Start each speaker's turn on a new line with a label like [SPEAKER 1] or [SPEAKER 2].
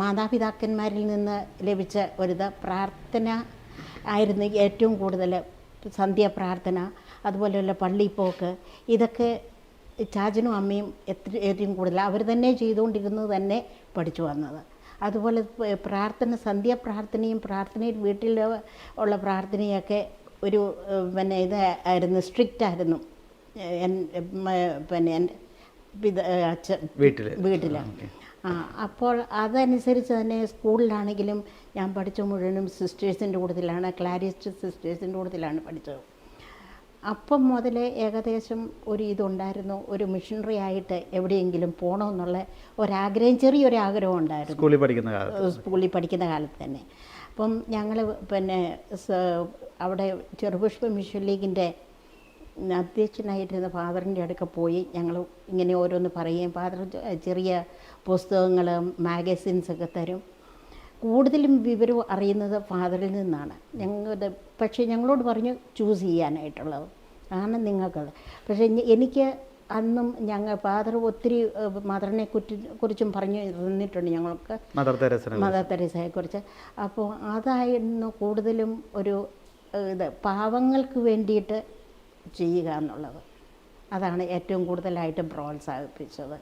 [SPEAKER 1] മാതാപിതാക്കന്മാരിൽ നിന്ന് ലഭിച്ച ഒരു പ്രാർത്ഥന ആയിരുന്നു ഏറ്റവും കൂടുതൽ സന്ധ്യ പ്രാർത്ഥന അതുപോലെയുള്ള പള്ളിപ്പോക്ക് ഇതൊക്കെ ചാച്ചനും അമ്മയും എത്ര ഏറ്റവും കൂടുതൽ അവർ തന്നെ ചെയ്തുകൊണ്ടിരുന്നത് തന്നെ പഠിച്ചു വന്നത്. അതുപോലെ പ്രാർത്ഥന സന്ധ്യ പ്രാർത്ഥനയും പ്രാർത്ഥനയിൽ വീട്ടിൽ ഉള്ള പ്രാർത്ഥനയൊക്കെ ഒരു പിന്നെ ഇത് ആയിരുന്നു സ്ട്രിക്റ്റ് ആയിരുന്നു. പിന്നെ എന്റെ പിത അച്ഛൻ
[SPEAKER 2] വീട്ടിൽ
[SPEAKER 1] ആ അപ്പോൾ അതനുസരിച്ച് തന്നെ സ്കൂളിലാണെങ്കിലും ഞാൻ പഠിച്ച മുഴുവനും സിസ്റ്റേഴ്സിന്റെ കൂട്ടത്തിലാണ് ക്ലാരിസ്റ്റ് സിസ്റ്റേഴ്സിന്റെ കൂട്ടത്തിലാണ് പഠിച്ചത്. അപ്പം മുതൽ ഏകദേശം ഒരു ഇതുണ്ടായിരുന്നു ഒരു മിഷണറി ആയിട്ട് എവിടെയെങ്കിലും പോകണമെന്നുള്ള ഒരാഗ്രഹം ചെറിയൊരു ആഗ്രഹം ഉണ്ടായിരുന്നു.
[SPEAKER 2] സ്കൂളിൽ പഠിക്കുന്ന കാലത്ത്.
[SPEAKER 1] സ്കൂളിൽ പഠിക്കുന്ന കാലത്ത് തന്നെ. അപ്പം ഞങ്ങൾ പിന്നെ അവിടെ ചെറുപുഷ്പ മിഷൻ ലീഗിന്റെ അധ്യക്ഷനായിട്ടിരുന്ന ഫാദറിന്റെ അടുക്ക പോയി ഞങ്ങൾ ഇങ്ങനെ ഓരോന്ന് പറയും ഫാദർ ചെറിയ പുസ്തകങ്ങൾ മാഗസിൻസൊക്കെ തരും. കൂടുതലും വിവരം അറിയുന്നത് ഫാദറിൽ നിന്നാണ്. ഞങ്ങളുടെ പക്ഷേ ഞങ്ങളോട് പറഞ്ഞു ചൂസ് ചെയ്യാനായിട്ടുള്ളത്. ആണ് നിങ്ങൾക്കത് പക്ഷേ എനിക്ക് അന്നും ഞങ്ങൾ ഫാദർ ഒത്തിരി മദറിനെ കുറ്റി കുറിച്ചും പറഞ്ഞു തന്നിട്ടുണ്ട് ഞങ്ങൾക്ക്.
[SPEAKER 2] മദർ തെരേസനെ
[SPEAKER 1] മദർ തെരേസയെക്കുറിച്ച് അപ്പോൾ അതായിരുന്നു കൂടുതലും ഒരു ഇത് പാവങ്ങൾക്ക് വേണ്ടിയിട്ട് ചെയ്യുക എന്നുള്ളത്. അതാണ് ഏറ്റവും കൂടുതലായിട്ട് പ്രോത്സാഹിപ്പിച്ചത്.